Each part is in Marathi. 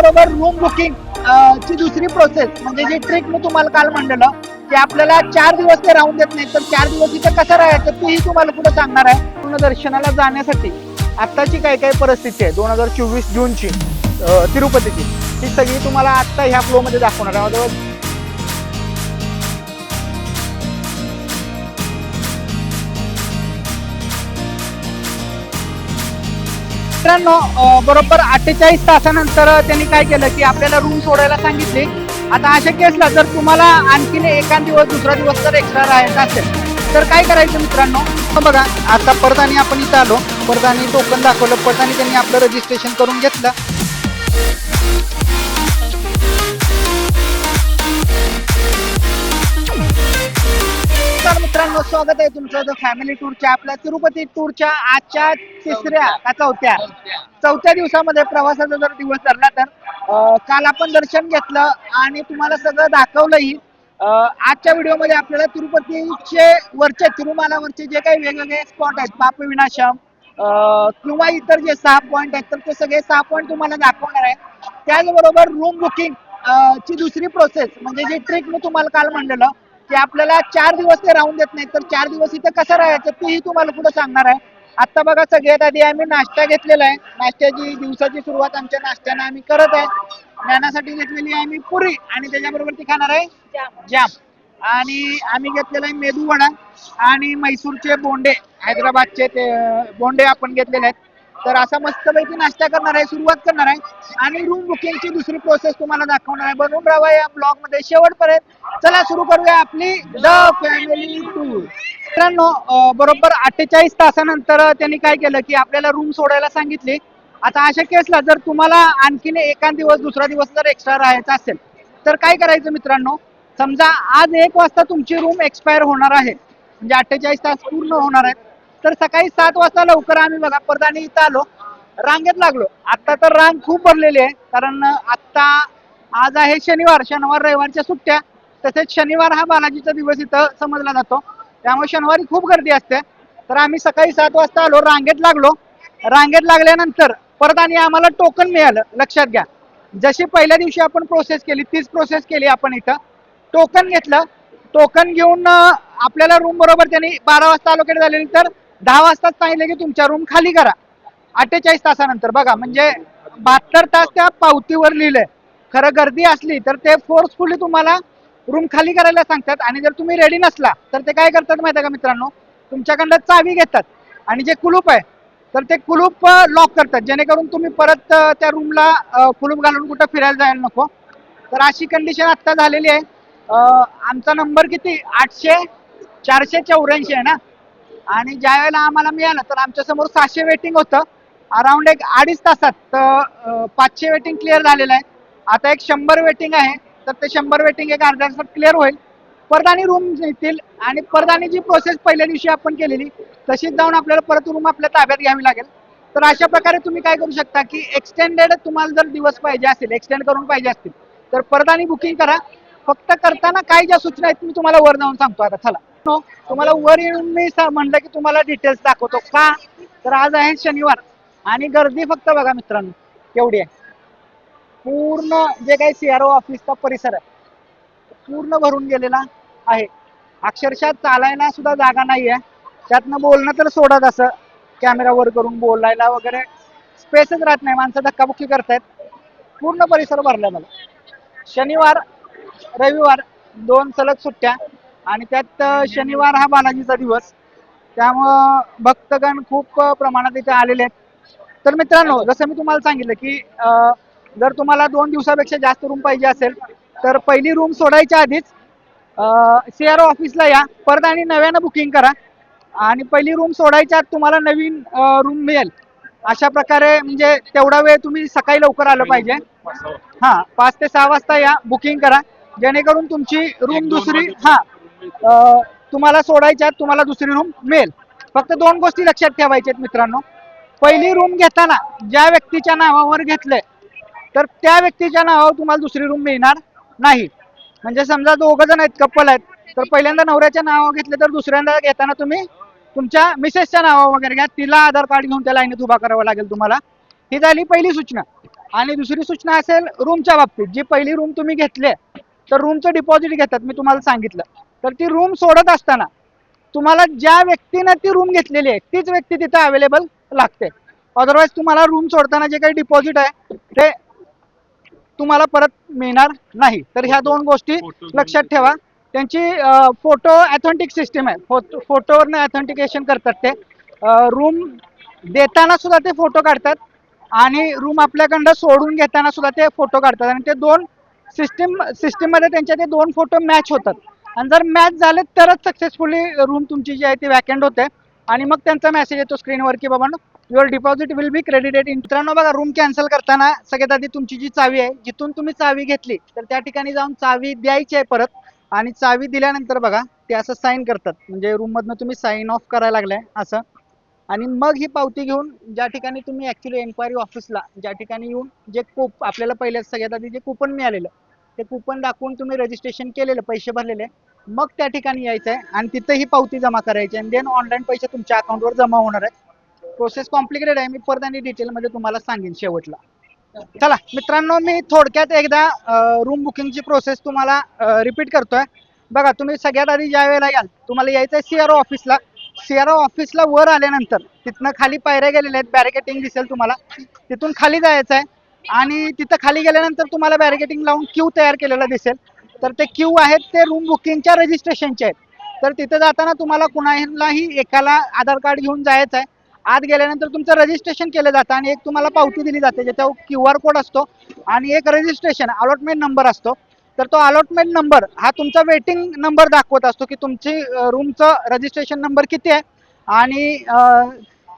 त्याचबरोबर रूम बुकिंग ची दुसरी प्रोसेस म्हणजे जी ट्रिक मी तुम्हाला काल म्हणलेलं की आपल्याला चार दिवस ते राहून देत नाही तर चार दिवस इथं कसं राहायचं तेही तुम्हाला कुठं सांगणार आहे. पूर्ण दर्शनाला जाण्यासाठी आत्ताची काय काय परिस्थिती आहे दोन हजार चोवीस जूनची तिरुपतीची ही सगळी तुम्हाला आत्ता ह्या फ्लोमध्ये दाखवणार आहे. मित्रांनो बरोबर अठ्ठेचाळीस तासानंतर त्यांनी काय केलं की आपल्याला रूम सोडायला सांगितले. आता अशा केसला जर तुम्हाला आणखीन एका दिवस दुसरा दिवस जर एक्स्ट्रा राहायचा असेल. तर काय करायचं मित्रांनो? बघा आता परत आणि आपण इथं आलो. परत आणि टोकन दाखवलं. परत आणि त्यांनी आपलं रजिस्ट्रेशन करून घेतलं. मित्रांनो स्वागत आहे तुमचं द फॅमिली टूरच्या आपल्या तिरुपती टूरच्या आजच्या तिसऱ्या का चौथ्या? चौथ्या दिवसामध्ये प्रवासाचा जर दिवस धरला तर काल आपण दर्शन घेतलं आणि तुम्हाला सगळं दाखवलंही. आजच्या व्हिडिओमध्ये आपल्याला तिरुपतीचे वरचे तिरुमालावरचे जे काही वेगवेगळे स्पॉट आहेत पाप विनाशम किंवा इतर जे सहा पॉईंट आहेत तर ते सगळे सहा पॉईंट तुम्हाला दाखवणार आहे. त्याचबरोबर रूम बुकिंग ची दुसरी प्रोसेस म्हणजे जी ट्रिक मी तुम्हाला काल म्हणलेलं की आपल्याला चार दिवस ते राहून देत नाही तर चार दिवस इथे कसं राहायचं तेही तुम्हाला पुढे सांगणार आहे. आता बघा सगळ्यात आधी आम्ही नाश्ता घेतलेला आहे. नाश्त्याची दिवसाची सुरुवात आमच्या नाश्त्यानं आम्ही करत आहे. ज्ञानासाठी घेतलेली आहे आम्ही पुरी आणि त्याच्याबरोबर ती खाणार आहे जाम. आणि आम्ही घेतलेला आहे मेदू वडा आणि म्हैसूरचे बोंडे. हैदराबादचे ते बोंडे आपण घेतलेले आहेत. तर असा मस्तपैकी नाश्ता करणार आहे सुरुवात करणार आहे. आणि रूम बुकिंगची दुसरी प्रोसेस तुम्हाला दाखवणार आहे. बनवून राहा या ब्लॉगमध्ये शेवटपर्यंत. चला सुरू करूया आपली द फॅमिली टूर मित्रांनो बरोबर अठ्ठेचाळीस तासानंतर त्यांनी काय केलं की आपल्याला रूम सोडायला सांगितली. आता अशा केसला जर तुम्हाला आणखीन एका दिवस दुसरा दिवस जर एक्स्ट्रा राहायचा असेल तर काय करायचं मित्रांनो? समजा आज एक वाजता तुमची रूम एक्सपायर होणार आहे. म्हणजे अठ्ठेचाळीस तास पूर्ण होणार आहेत. तर सकाळी सात वाजता लवकर आम्ही बघा परदानी इथं आलो. रांगेत लागलो. आता तर रांग खूप भरलेली आहे. कारण आत्ता आज आहे शनिवार. शनिवार रविवारच्या सुट्ट्या. तसेच शनिवार हा बालाजीचा दिवस इथं समजला जातो. त्यामुळे शनिवारी खूप गर्दी असते. तर आम्ही सकाळी सात वाजता आलो रांगेत लागलो. रांगेत लागल्यानंतर परत आणि आम्हाला टोकन मिळालं. लक्षात घ्या. जशी पहिल्या दिवशी आपण प्रोसेस केली तीच प्रोसेस केली आपण इथं. टोकन घेतलं. टोकन घेऊन आपल्याला रूम बरोबर त्यांनी बारा वाजता अलोकेट झालेली. तर दहा वाजताच सांगितलं की तुमच्या रूम खाली करा. अठ्ठेचाळीस तासानंतर बघा म्हणजे बहात्तर तास त्या पावतीवर लिहिलंय. खरं गर्दी असली तर ते फोर्सफुली तुम्हाला रूम खाली करायला सांगतात आणि जर तुम्ही रेडी नसला तर ते काय करतात माहिती आहे का मित्रांनो? तुमच्याकडनं चावी घेतात. आणि जे कुलूप आहे तर ते कुलूप लॉक करतात. जेणेकरून तुम्ही परत त्या रूमला कुलूप घालून कुठं फिरायला जायला नको. तर अशी कंडिशन आत्ता झालेली आहे. आमचा नंबर किती? आठशे चारशे चौऱ्याऐंशी आहे ना? आणि ज्या वेळेला आम्हाला मिळालं तर आमच्यासमोर सहाशे वेटिंग होतं. अराऊंड एक अडीच तासात पाचशे वेटिंग क्लिअर झालेलं आहे. आता एक शंभर वेटिंग आहे तर ते शंभर वेटिंग एक अर्ध्या तासात क्लिअर होईल. परदानी रूम येतील आणि परदानी जी प्रोसेस पहिल्या दिवशी आपण केलेली तशीच जाऊन आपल्याला परत रूम आपल्या ताब्यात घ्यावी लागेल. तर अशा प्रकारे तुम्ही काय करू शकता की एक्सटेंडेड तुम्हाला जर दिवस पाहिजे असेल एक्सटेंड करून पाहिजे असतील तर परदानी बुकिंग करा. फक्त करताना काय ज्या सूचना आहेत मी तुम्हाला वर जाऊन सांगतो. आता चला. हो, तुम्हाला वर येऊन मी म्हणलं की तुम्हाला डिटेल्स दाखवतो का? तर आज आहे शनिवार आणि गर्दी फक्त बघा मित्रांनो केवढी आहे. पूर्ण जे काही सीआरओ ऑफिसचा परिसर आहे पूर्ण भरून गेलेला आहे. अक्षरशः चालायला सुद्धा जागा नाही आहे त्यातनं बोलणं तर सोडत असं. कॅमेरा वर करून बोलायला वगैरे स्पेसच राहत नाही. माणसं धक्काबुक्की करतायत. पूर्ण परिसर भरलाय मला. शनिवार रविवार दोन सलग सुट्ट्या. आणि त्यात शनिवार हा बालाजीचा दिवस. त्यामुळं भक्तगण खूप प्रमाणात इथे आलेले आहेत. तर मित्रांनो जसं मी तुम्हाला सांगितलं की जर तुम्हाला दोन दिवसापेक्षा जास्त रूम पाहिजे असेल तर पहिली रूम सोडायच्या आधीच सी आर ऑफिसला या. परत आणि नव्यानं बुकिंग करा. आणि पहिली रूम सोडायच्या आत तुम्हाला नवीन रूम मिळेल. अशा प्रकारे म्हणजे तेवढा वेळ तुम्ही सकाळी लवकर आलं पाहिजे. हा पाच ते सहा वाजता या. बुकिंग करा. जेणेकरून तुमची रूम दुसरी हा अं, तुम्हाला सोडायच्या तुम्हाला दुसरी रूम मिळेल. फक्त दोन गोष्टी लक्षात ठेवायच्या आहेत मित्रांनो. पहिली रूम घेताना ज्या व्यक्तीच्या नावावर घेतलंय तर त्या व्यक्तीच्या नावावर तुम्हाला दुसरी रूम मिळणार नाही. म्हणजे समजा दोघ जण आहेत कपल आहेत तर पहिल्यांदा नवऱ्याच्या नावावर घेतले तर दुसऱ्यांदा घेताना तुम्ही तुमच्या मिसेसच्या नावावर वगैरे घ्या. तिला आधार कार्ड घेऊन त्या लाईनीत उभा करावं लागेल तुम्हाला. ही झाली पहिली सूचना. आणि दुसरी सूचना असेल रूमच्या बाबतीत. जी पहिली रूम तुम्ही घेतली तर रूमचं डिपॉझिट घेतात मी तुम्हाला सांगितलं. तर ती रूम सोडत असताना तुम्हाला ज्या व्यक्तीनं ती रूम घेतलेली आहे तीच व्यक्ती तिथे अवेलेबल लागते. अदरवाईज तुम्हाला रूम सोडताना जे काही डिपॉझिट आहे ते तुम्हाला परत मिळणार नाही. तर ह्या दोन गोष्टी लक्षात ठेवा. त्यांची फोटो ऑथेंटिक सिस्टीम आहे. फोटो फोटोवरनं ऑथेंटिकेशन करतात ते. रूम देताना सुद्धा ते फोटो काढतात आणि रूम आपल्याकडं सोडून घेताना सुद्धा ते फोटो काढतात. आणि ते दोन सिस्टीम सिस्टीममध्ये त्यांच्या ते दोन फोटो मॅच होतात. आणि जर मॅच झाले तरच सक्सेसफुली रूम तुमची जी आहे ती वॅकेंड होते. आणि मग त्यांचा मेसेज येतो स्क्रीनवर की बाबा your deposit will be credited in मित्रांनो बघा रूम कॅन्सल करताना सगळ्यात आधी तुमची जी चावी आहे जिथून तुम्ही चावी घेतली तर त्या ठिकाणी जाऊन चावी द्यायची आहे परत. आणि चावी दिल्यानंतर बघा ते असं साईन करतात. म्हणजे रूम मधनं तुम्ही साईन ऑफ करायला लागलाय असं. आणि मग ही पावती घेऊन ज्या ठिकाणी तुम्ही ऍक्च्युली एन्क्वायरी ऑफिसला ज्या ठिकाणी येऊन जे कूप आपल्याला पहिले सगळ्यात आधी जे कुपन मिळालेलं ते कुपन दाखवून तुम्ही रजिस्ट्रेशन केलेलं पैसे भरलेले. मग त्या ठिकाणी यायचं आहे आणि तिथं ही पावती जमा करायची आणि देन ऑनलाईन पैसे तुमच्या अकाउंटवर जमा होणार आहेत. प्रोसेस कॉम्प्लिकेटेड आहे. मी परत आणि डिटेलमध्ये तुम्हाला सांगेन शेवटला. चला मित्रांनो मी थोडक्यात एकदा रूम बुकिंगची प्रोसेस तुम्हाला रिपीट करतोय. बघा तुम्ही सगळ्यात आधी ज्या वेळेला याल तुम्हाला यायचं आहे सी आर ऑफिसला सीआरओ ऑफिसला वर आल्यानंतर तिथनं खाली पायऱ्या गेलेल्या आहेत बॅरिकेटिंग दिसेल तुम्हाला. तिथून खाली जायचं आहे आणि तिथं खाली गेल्यानंतर तुम्हाला बॅरिकेटिंग लावून क्यू तयार केलेला दिसेल. तर ते क्यू आहेत ते रूम बुकिंगच्या रजिस्ट्रेशनचे आहेत. तर तिथं जाताना तुम्हाला कुणालाही एकाला आधार कार्ड घेऊन जायचं आहे. आत गेल्यानंतर तुमचं रजिस्ट्रेशन केलं जातं आणि एक तुम्हाला पावती दिली जाते ज्याच्यावर क्यू आर कोड असतो आणि एक रजिस्ट्रेशन अलॉटमेंट नंबर असतो. तर तो अलॉटमेंट नंबर हा तुमचा वेटिंग नंबर दाखवत असतो की तुमची रूमचं रजिस्ट्रेशन नंबर किती आहे. आणि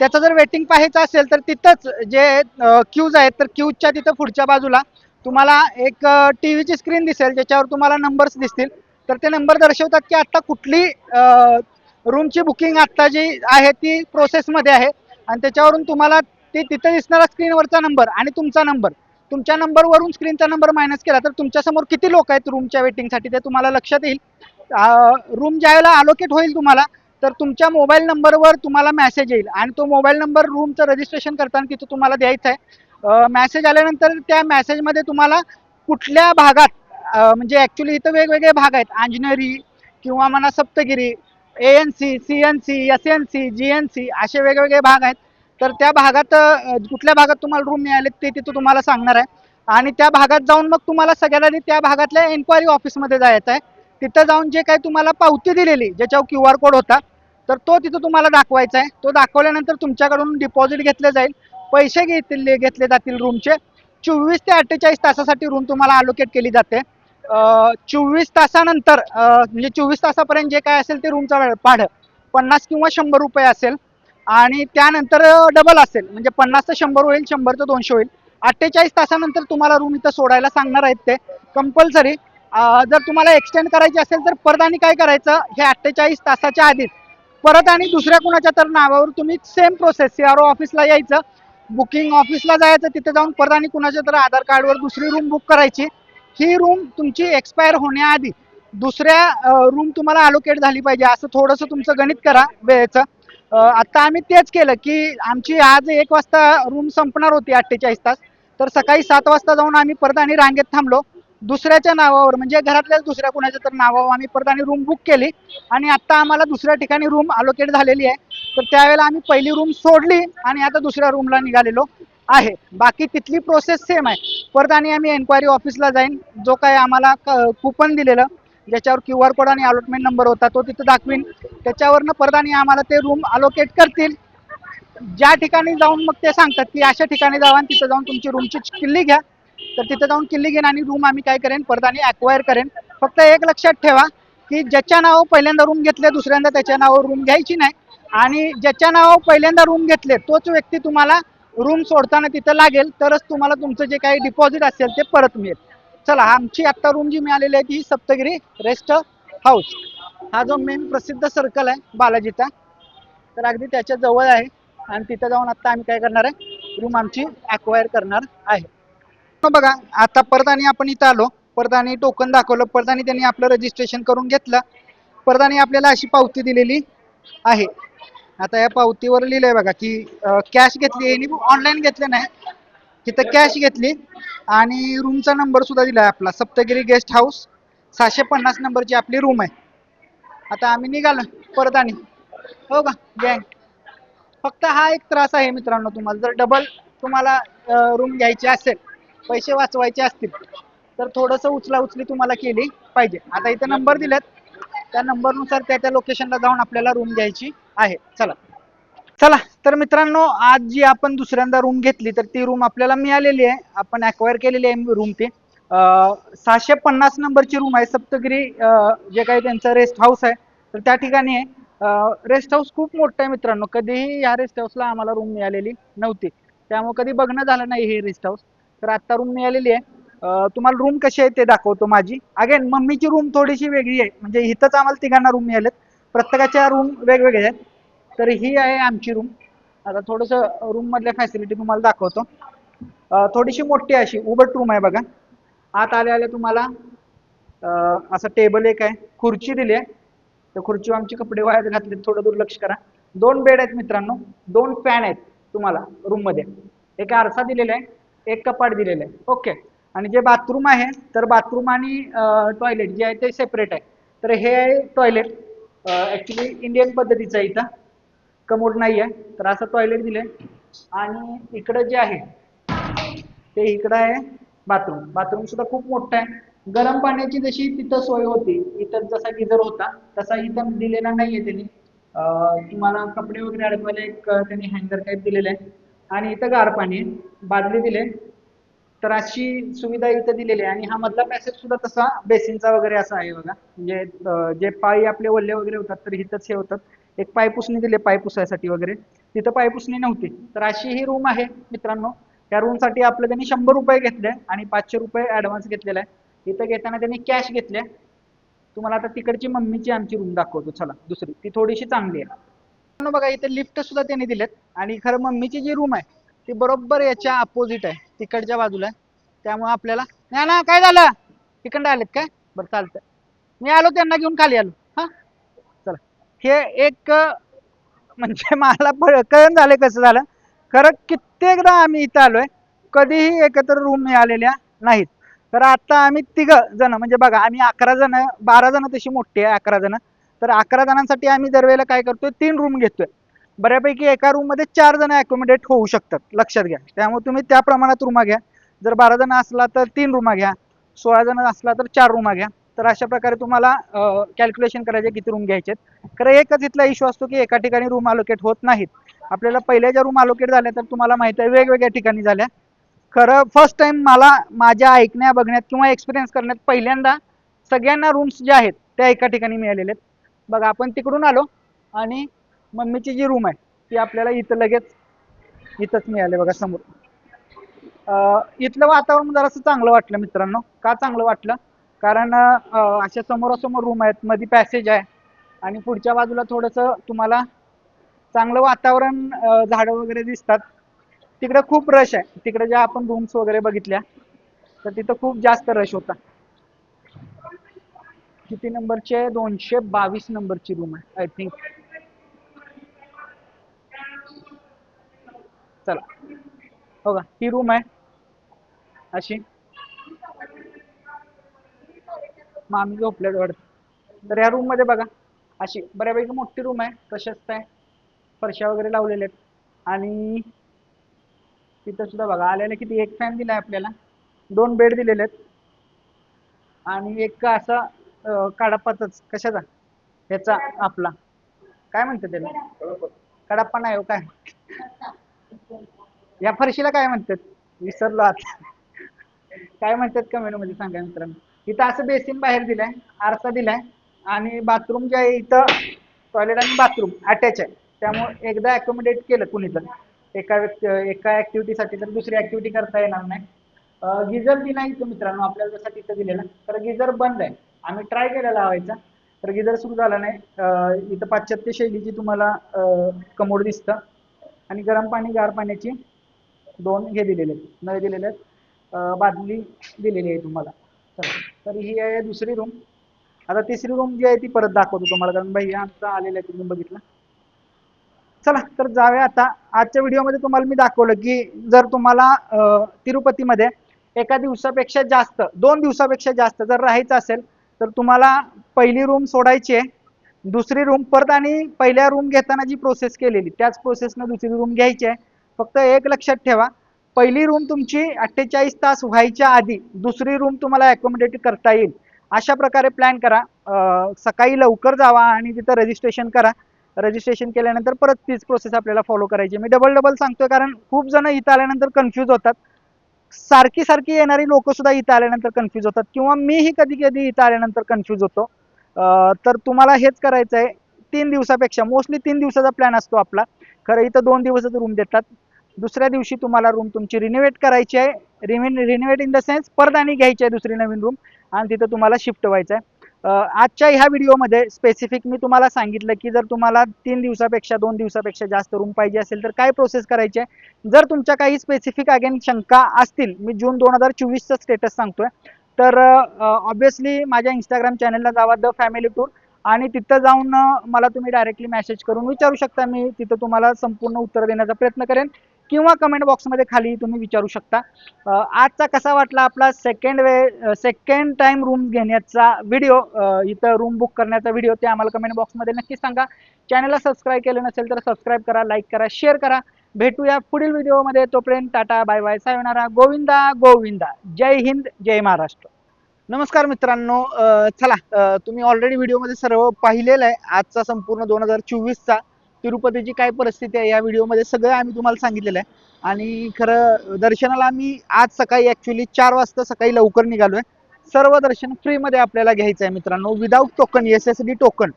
त्याचं जर वेटिंग पाहायचं असेल तर तिथंच जे क्यूज आहेत तर क्यूजच्या तिथं पुढच्या बाजूला तुम्हाला एक टी व्हीची स्क्रीन दिसेल ज्याच्यावर तुम्हाला नंबर्स दिसतील. तर ते नंबर दर्शवतात की आत्ता कुठली रूमची बुकिंग आत्ता जी आहे ती प्रोसेसमध्ये आहे. आणि त्याच्यावरून तुम्हाला ते तिथं दिसणारा स्क्रीनवरचा नंबर आणि तुमचा नंबर तुमच्या नंबरवरून स्क्रीनचा नंबर मायनस केला तर तुमच्यासमोर किती लोक आहेत रूमच्या वेटिंगसाठी ते तुम्हाला लक्षात येईल. रूम ज्यावेळेला अलोकेट होईल तुम्हाला तर तुमच्या मोबाईल नंबरवर तुम्हाला मेसेज येईल. आणि तो मोबाईल नंबर रूमचं रजिस्ट्रेशन करताना तिथं तुम्हाला द्यायचा आहे. मॅसेज आल्यानंतर त्या मॅसेजमध्ये तुम्हाला कुठल्या भागात म्हणजे ॲक्च्युली इथं वेगवेगळे भाग आहेत. अंजनेरी किंवा म्हणा Saptagiri A N C C N C S N C G N C असे वेगवेगळे भाग आहेत. तर त्या भागात कुठल्या भागात तुम्हाला रूम मिळाले ते तिथं तुम्हाला सांगणार आहे. आणि त्या भागात जाऊन मग तुम्हाला सगळ्यात आधी त्या भागातल्या एन्क्वायरी ऑफिसमध्ये जायचं आहे. तिथं जाऊन जे काही तुम्हाला पावती दिलेली ज्याच्यावर क्यू आर कोड होता तर तो तिथं तुम्हाला दाखवायचा आहे. तो दाखवल्यानंतर तुमच्याकडून डिपॉझिट घेतले जाईल. पैसे घेतले घेतले जातील रूमचे चोवीस ते अठ्ठेचाळीस तासासाठी रूम तुम्हाला अलोकेट केली जाते. चोवीस तासानंतर म्हणजे चोवीस तासापर्यंत जे काय असेल ते रूमचं भाडं. पन्नास किंवा शंभर रुपये असेल. आणि त्यानंतर डबल असेल. म्हणजे पन्नास ते शंभर होईल शंभर ते दोनशे होईल. अठ्ठेचाळीस तासानंतर तुम्हाला रूम इथं सोडायला सांगणार आहेत ते. कंपल्सरी जर तुम्हाला एक्सटेंड करायची असेल तर परत आणि काय करायचं? हे अठ्ठेचाळीस तासाच्या आधीच. परत आणि दुसऱ्या कुणाच्या तर नावावर तुम्ही same process C R O ऑफिसला यायचं बुकिंग ऑफिसला जायचं तिथे जाऊन परत आणि कुणाच्या तर आधार कार्डवर दुसरी रूम बुक करायची. ही रूम तुमची एक्सपायर होण्याआधी दुसऱ्या रूम तुम्हाला अलोकेट झाली पाहिजे. असं थोडंसं तुमचं गणित करा वेळेचं. आत्ता आता आम्ही तेच केलं की आमची आज एक वाजता रूम संपणार होती अठ्ठेचाळीस तास. तर सकाळी सात वाजता जाऊन आम्ही परत आणि रांगेत थांबलो. दुसऱ्याच्या नावावर म्हणजे घरातल्याच दुसऱ्या कुणाच्या तर नावावर आम्ही परत आणि रूम बुक केली. आणि आता आम्हाला दुसऱ्या ठिकाणी रूम अलोकेट झालेली आहे. तर त्यावेळेला आम्ही पहिली रूम सोडली आणि आता दुसऱ्या रूमला निघालेलो आहे. बाकी तिथली प्रोसेस सेम आहे. परत आणि आम्ही एन्क्वायरी ऑफिसला जाईन. जो काय आम्हाला कुपन दिलेलं ज्याच्यावर क्यू आर कोड आणि अलॉटमेंट नंबर होता तो तिथं दाखवीन. त्याच्यावरनं परत आणि आम्हाला ते रूम अलोकेट करतील. ज्या ठिकाणी जाऊन मग ते सांगतात की अशा ठिकाणी जावा तिथं जाऊन तुमची रूमची किल्ली घ्या. तर तिथं जाऊन किल्ली घेईन आणि रूम आम्ही काय करेन परत आणि अक्वायर करेन. फक्त एक लक्षात ठेवा की ज्याच्या नावावर पहिल्यांदा रूम घेतले दुसऱ्यांदा त्याच्या नावावर रूम घ्यायची नाही. आणि ज्याच्या नावावर पहिल्यांदा रूम घेतले तोच व्यक्ती तुम्हाला रूम सोडताना तिथं लागेल तरच तुम्हाला तुमचं जे काही डिपॉझिट असेल ते परत मिळेल. चला आमची आत्ता रूम जी मिळालेली आहे ती सप्तगिरी रेस्ट हाऊस हा जो मेन प्रसिद्ध सर्कल आहे बालाजीचा. तर अगदी त्याच्याजवळ आहे. आणि तिथं जाऊन आत्ता आम्ही काय करणार आहे? रूम आमची अक्वायर करणार आहे. बघा आता परत आणि आपण इथं आलो परत आणि टोकन दाखवलं परत आणि त्यांनी आपलं रजिस्ट्रेशन करून घेतलं परत आणि आपल्याला अशी पावती दिलेली आहे. आता या पावतीवर लिहिलंय बघा की कॅश घेतली यांनी ऑनलाईन घेतलं नाही. तिथं कॅश घेतली आणि रूमचा नंबर सुद्धा दिला आपला सप्तगिरी गेस्ट हाऊस सहाशे पन्नास नंबरची आपली रूम आहे. आता आम्ही निघालो परत आणि. हो का? गँग फक्त हा एक त्रास आहे मित्रांनो तुम्हाला. जर डबल तुम्हाला रूम घ्यायची असेल पैसे वाचवायचे असतील तर थोडस उचला उचली तुम्हाला केली पाहिजे. आता इथे नंबर दिलेत. त्या नंबरनुसार त्या त्या लोकेशनला जाऊन आपल्याला रूम घ्यायची आहे. चला. चला तर मित्रांनो आज जी आपण दुसऱ्यांदा रूम घेतली तर ती रूम आपल्याला मिळालेली आहे. आपण अक्वायर केलेली आहे रूम ती. सहाशे पन्नास नंबरची रूम आहे. सप्तगिरी जे काही त्यांचं रेस्ट हाऊस आहे तर त्या ठिकाणी आहे. रेस्ट हाऊस खूप मोठं आहे मित्रांनो. कधीही या रेस्ट हाऊसला आम्हाला रूम मिळालेली नव्हती. त्यामुळे कधी बघणं झालं नाही हे रेस्ट हाऊस तर आता रूम मिळालेली आहे. तुम्हाला रूम कशी आहे ते दाखवतो माझी. अगेन मम्मीची रूम थोडीशी वेगळी आहे. म्हणजे इथंच आम्हाला तिघांना रूम मिळालेत. प्रत्येकाच्या रूम वेगवेगळ्या आहेत. तर ही आहे आमची रूम आता थोडंसं रूम मधल्या फॅसिलिटी तुम्हाला दाखवतो. थोडीशी मोठी अशी. उबट रूम आहे बघा. आत आल्या आल्या तुम्हाला असं टेबल एक आहे. खुर्ची दिली आहे. त्या खुर्चीवर आमचे कपडे वाळत घातले थोडं दुर्लक्ष करा. दोन बेड आहेत मित्रांनो. दोन फॅन आहेत तुम्हाला रूममध्ये. एक आरसा दिलेला आहे. एक कपाट दिलेलं आहे. ओके. आणि जे बाथरूम आहे तर बाथरूम आणि टॉयलेट जे आहे ते सेपरेट आहे. तर हे आहे टॉयलेट ॲक्च्युली इंडियन पद्धतीचं आहे इथं. कमोड नाही आहे. तर असं टॉयलेट दिलंय. आणि इकडं जे आहे ते इकडं आहे बाथरूम. बाथरूम सुद्धा खूप मोठं आहे. गरम पाण्याची जशी तिथं सोय होती इथं जसा गिझर होता तसा इथं दिलेला नाहीये त्यांनी. तुम्हाला कपडे वगैरे अडकवायला एक त्यांनी हँगर टाईप दिलेलं आहे. आणि इथं गार पाणी बादली दिले. तर अशी सुविधा इथं दिलेली आहे. आणि हा मधला पॅसेज सुद्धा तसा बेसिनचा वगैरे असा आहे बघा. म्हणजे जे पाळी आपले वल्ले वगैरे होतात तर इथंच हे होतात. एक पाय पुसणी दिले पाय पुसायसाठी वगैरे. तिथं पाय पुसणी नव्हती. तर अशी ही रूम आहे मित्रांनो. त्या रूमसाठी आपलं त्यांनी शंभर रुपये घेतले आणि पाचशे रुपये ऍडव्हान्स घेतलेला आहे. इथं घेताना त्यांनी कॅश घेतले. तुम्हाला आता तिकडची मम्मीची आमची रूम दाखवतो. चला दुसरी. ती थोडीशी चांगली आहे. बघा इथे लिफ्ट सुद्धा त्यांनी दिलेत. आणि खरं मम्मीची जी रूम आहे ती बरोबर याच्या अपोजिट आहे. तिकडच्या बाजूला आहे. त्यामुळे आपल्याला नाही ना काय झालं? तिकडं आलेत काय? बरं चालतंय. मी आलो त्यांना घेऊन खाली आलो. हा? चला. हे एक म्हणजे मला कळण झालं कसं झालं? खरं कित्येकदा आम्ही इथं आलोय. कधीही एकत्र रूम मिळालेल्या नाहीत. तर आता आम्ही तिघ जण म्हणजे बघा आम्ही अकरा जण बारा जण तशी मोठी आहे अकरा जण. तर अकरा जणांसाठी आम्ही दरवेळेला काय करतोय? तीन रूम घेतोय. बऱ्यापैकी एका रूममध्ये चार जण अकोमोडेट होऊ शकतात लक्षात घ्या. त्यामुळे तुम्ही त्या प्रमाणात रुमा घ्या. जर बारा जण असला तर तीन रुमा घ्या. सोळा जण असला तर चार रुमा घ्या. तर अशा प्रकारे तुम्हाला कॅल्क्युलेशन करायचे किती रूम घ्यायचे खरं एकच इथला इश्यू असतो की एका ठिकाणी रूम अलोकेट होत नाहीत. आपल्याला पहिल्या ज्या रूम अलोकेट झाल्या तर तुम्हाला माहिती आहे वेगवेगळ्या ठिकाणी झाल्या. खरं फर्स्ट टाइम मला माझ्या ऐकण्या बघण्यात किंवा एक्सपिरियन्स करण्यात पहिल्यांदा सगळ्यांना रूम्स जे आहेत त्या एका ठिकाणी मिळालेले आहेत. बघा आपण तिकडून आलो आणि मम्मीची जी रूम आहे ती आपल्याला इथं लगेच इथंच मिळाले बघा समोर. इथलं वातावरण जरासं चांगलं वाटलं मित्रांनो. का चांगलं वाटलं? कारण अशा समोरासमोर रूम आहेत मध्ये पॅसेज आहे आणि पुढच्या बाजूला थोडंसं तुम्हाला चांगलं वातावरण झाडं वगैरे दिसतात. तिकडे खूप रश आहे. तिकडे ज्या आपण रूम्स वगैरे बघितल्या तर तिथं खूप जास्त रश होता. किती नंबरचे दोनशे बावीस नंबरची रूम आहे आय थिंक चला. हो का? ही रूम आहे. अशी. मामी झोपल्यात वाढत तर या रूममध्ये बघा. अशी बऱ्यापैकी मोठी रूम आहे. प्रशस्त आहे. फरशा वगैरे लावलेल्या आहेत. आणि तिथं सुद्धा बघा. आलेला किती? एक फॅन दिलाय आपल्याला. दोन बेड दिलेले आहेत. आणि एक असा काडापातच कशाचा? ह्याचा आपला. काय म्हणतात त्याला? कडाप्पा नाही हो काय? या फरशीला काय म्हणतात? विसरलो आता. काय म्हणतात कमेंटमध्ये सांगा मित्रांनो. इथं असं बेसिन बाहेर दिलाय आरसा दिलाय आणि बाथरूम जे आहे इथं टॉयलेट आणि बाथरूम अटॅच आहे. त्यामुळे एकदा अकोमोडेट केलं कुणी तर एका व्यक्ती एका ऍक्टिव्हिटीसाठी तर दुसरी ऍक्टिव्हिटी करता येणार नाही. गिझर दिला इथं मित्रांनो आपल्याला जसा तिथं दिलेला. तर गिझर बंद आहे. आम्ही ट्राय केला लावायचा तर गिझर सुरू झाला नाही. इथं पाश्चात्य शैलीची तुम्हाला कमोड दिसतं. आणि गरम पाणी गार पाण्याची दोन हे दिलेले आहेत. नळ दिलेले आहेत. बादली दिलेली आहे तुम्हाला. चला. तर ही आहे दुसरी रूम आता तिसरी रूम जी आहे ती परत दाखवतो तुम्हाला कारण भैया आमचा आलेला आहे तुम्ही बघितलं. चला तर जाऊया आता. आजच्या व्हिडिओमध्ये तुम्हाला मी दाखवलं की जर तुम्हाला तिरुपतीमध्ये एका दिवसापेक्षा जास्त दोन दिवसापेक्षा जास्त जर राहायचं असेल तर तुम्हाला पहिली रूम सोडायची आहे. दुसरी रूम परत आणि पहिल्या रूम घेताना जी प्रोसेस केलेली त्याच प्रोसेसनं दुसरी रूम घ्यायची आहे. फक्त एक लक्षात ठेवा पहिली रूम तुमची अठ्ठेचाळीस तास व्हायच्या आधी दुसरी रूम तुम्हाला अकोमोडेट करता येईल. अशा प्रकारे प्लॅन करा. सकाळी लवकर जावा आणि तिथं रजिस्ट्रेशन करा. रजिस्ट्रेशन केल्यानंतर परत तीच प्रोसेस आपल्याला फॉलो करायची मी डबल डबल सांगतोय कारण खूप जण इथं आल्यानंतर कन्फ्यूज होतात. सारखी सारखी येणारी लोक सुद्धा इथं आल्यानंतर कन्फ्यूज होतात. किंवा मीही कधी कधी इथं आल्यानंतर कन्फ्यूज होतो. तर तुम्हाला हेच करायचं आहे तीन दिवसापेक्षा मोस्टली तीन दिवसाचा प्लॅन असतो आपला. खरं इथं दोन दिवसच रूम देतात. दुसऱ्या दिवशी तुम्हाला रूम तुमची रिनोव्हेट करायची आहे. Remain renovate in the sense परत आणि घ्यायची आहे दुसरी नवीन रूम आणि तिथं तुम्हाला शिफ्ट व्हायचं आहे आजच्या ह्या व्हिडिओमध्ये स्पेसिफिक मी तुम्हाला सांगितलं की जर तुम्हाला तीन दिवसापेक्षा दोन दिवसापेक्षा जास्त रूम पाहिजे असेल तर काय प्रोसेस करायची? आहे जर तुमच्या काही स्पेसिफिक अगेन शंका असतील मी जून दोन हजार चोवीसचा स्टेटस सांगतोय तर ऑब्विसली माझ्या इंस्टाग्राम चॅनलला जावा द फॅमिली टूर आणि तिथं जाऊन मला तुम्ही डायरेक्टली मेसेज करून विचारू शकता. मी तिथं तुम्हाला संपूर्ण उत्तर देण्याचा प्रयत्न करेन. किंवा कमेंट बॉक्समध्ये खाली तुम्ही विचारू शकता. आजचा कसा वाटला आपला second way second time room घेण्याचा व्हिडिओ इथं रूम बुक करण्याचा व्हिडिओ ते आम्हाला कमेंट बॉक्समध्ये नक्की सांगा. चॅनलला सबस्क्राईब केलं नसेल तर सबस्क्राईब करा लाईक करा शेअर करा. भेटूया पुढील व्हिडिओमध्ये तोपर्यंत tata bye bye sayonara Govinda Govinda. Jai Hind Jai Maharashtra. नमस्कार मित्रांनो. चला तुम्ही ऑलरेडी व्हिडिओमध्ये सर्व पाहिलेलं आहे. आजचा संपूर्ण दोन हजार चोवीसचा तिरुपतीची काय परिस्थिती आहे या व्हिडिओमध्ये सगळं आम्ही तुम्हाला सांगितलेलं आहे. आणि खरं दर्शनाला आम्ही आज सकाळी ॲक्च्युली चार वाजता सकाळी लवकर निघालो आहे सर्व दर्शन फ्रीमध्ये आपल्याला घ्यायचं आहे मित्रांनो. Without token S S D token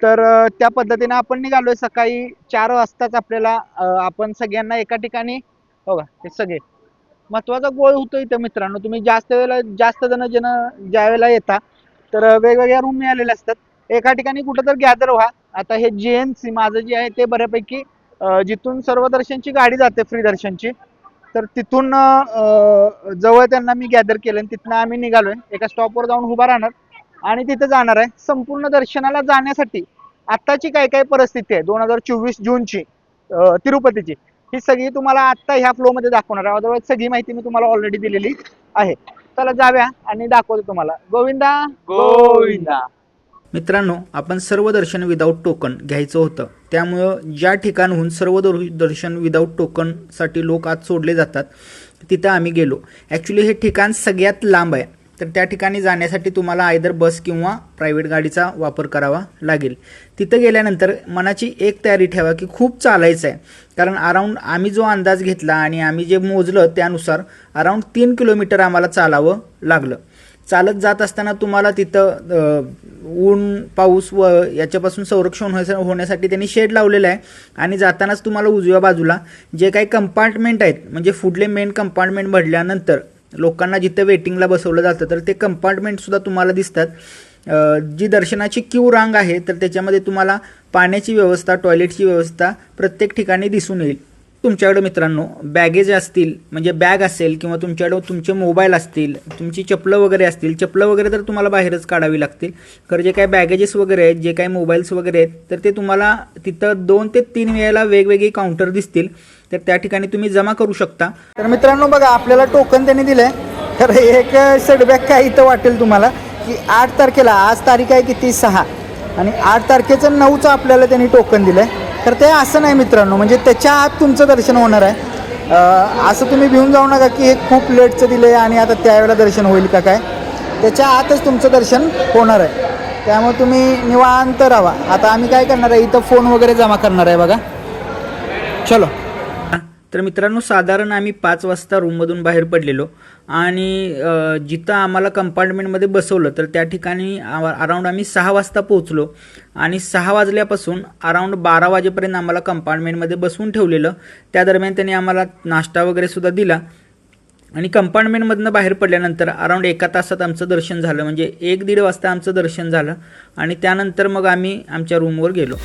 तर त्या पद्धतीने आपण निघालो आहे सकाळी चार वाजताच आपल्याला आपण सगळ्यांना एका ठिकाणी हो बघा हे सगळे. महत्त्वाचा गोळ होतो इथं मित्रांनो. तुम्ही जास्त वेळेला जास्त जण जण ज्या वेळेला येता तर वेगवेगळ्या रूम मिळालेल्या असतात. एका ठिकाणी कुठं तर गॅदर व्हा. आता हे जे एन सी माझं जे आहे ते बऱ्यापैकी जिथून सर्व दर्शनची गाडी जाते फ्री दर्शनची तर तिथून जवळ त्यांना मी गॅदर केलं तिथनं आम्ही निघालोय. एका स्टॉपवर जाऊन उभा राहणार आणि तिथे जाणार आहे. संपूर्ण दर्शनाला जाण्यासाठी आत्ताची काय काय परिस्थिती आहे? दोन हजार चोवीस जूनची तिरुपतीची. ही सगळी तुम्हाला आत्ता ह्या फ्लो मध्ये दाखवणार आहे. अदरवाईज सगळी माहिती मी तुम्हाला ऑलरेडी दिलेली आहे. चला जाव्या आणि दाखवतो तुम्हाला. गोविंदा! गोविंदा! मित्रांनो आपण सर्व दर्शन विदाऊट टोकन घ्यायचं होतं. त्यामुळं ज्या ठिकाणहून सर्व दर् दर्शन विदाऊट टोकनसाठी लोक आज सोडले जातात तिथं आम्ही गेलो. ॲक्च्युली हे ठिकाण सगळ्यात लांब आहे. तर त्या ठिकाणी जाण्यासाठी तुम्हाला आयदर बस किंवा प्रायव्हेट गाडीचा वापर करावा लागेल. तिथं गेल्यानंतर मनाची एक तयारी ठेवा की खूप चालायचं आहे कारण अराऊंड आम्ही जो अंदाज घेतला आणि आम्ही जे मोजलं त्यानुसार अराऊंड तीन किलोमीटर आम्हाला चालावं लागलं. चालत जात असताना तुम्हाला तिथं ऊन पाऊस व याच्यापासून संरक्षण व्हायचं होण्यासाठी त्यांनी शेड लावलेलं आहे. आणि जातानाच तुम्हाला उजव्या बाजूला जे काही कंपार्टमेंट आहेत म्हणजे फुडले मेन कंपार्टमेंट भरल्यानंतर लोकांना जिथं वेटिंगला बसवलं जातं तर ते कंपार्टमेंटसुद्धा तुम्हाला दिसतात. जी दर्शनाची क्यू रांग आहे तर त्याच्यामध्ये तुम्हाला पाण्याची व्यवस्था टॉयलेटची व्यवस्था प्रत्येक ठिकाणी दिसून येईल. तुमच्याकडे मित्रांनो बॅगेज असतील म्हणजे बॅग असेल किंवा तुमच्याकडे तुमचे मोबाईल असतील तुमची चपलं वगैरे असतील चपलं वगैरे तर तुम्हाला बाहेरच काढावी लागतील. खरं जे काही बॅगेजेस वगैरे आहेत जे काही मोबाईल्स वगैरे आहेत तर ते तुम्हाला तिथं दोन ते तीन वेळेला वेगवेगळी काउंटर दिसतील. तर त्या ठिकाणी तुम्ही जमा करू शकता. तर मित्रांनो बघा आपल्याला टोकन त्यांनी दिलंय. तर एक सेटबॅक काय इथं वाटेल तुम्हाला की आठ तारखेला आज तारीख आहे किती? सहा. आणि आठ तारखेचं नऊचं आपल्याला त्यांनी टोकन दिलंय. तर ते असं नाही मित्रांनो म्हणजे त्याच्या आत तुमचं दर्शन होणार आहे. असं तुम्ही भिवून जाऊ नका की हे खूप लेटचं दिलं आहे आणि आता त्यावेळेला दर्शन होईल का काय. त्याच्या आतच तुमचं दर्शन होणार आहे. त्यामुळे तुम्ही निवांत राहा. आता आम्ही काय करणार आहे? इथं फोन वगैरे जमा करणार आहे बघा. चलो. तर मित्रांनो साधारण आम्ही पाच वाजता रूममधून बाहेर पडलेलो आणि जिथं आम्हाला कंपार्टमेंटमध्ये बसवलं तर त्या ठिकाणी अराऊंड आम्ही सहा वाजता पोहोचलो आणि सहा वाजल्यापासून अराऊंड बारा वाजेपर्यंत आम्हाला कंपार्टमेंटमध्ये बसवून ठेवलेलं. त्या दरम्यान त्यांनी आम्हाला नाश्ता वगैरे सुद्धा दिला. आणि कंपार्टमेंटमधनं बाहेर पडल्यानंतर अराऊंड एका तासात आमचं दर्शन झालं. म्हणजे एक दीड वाजता आमचं दर्शन झालं आणि त्यानंतर मग आम्ही आमच्या रूमवर गेलो.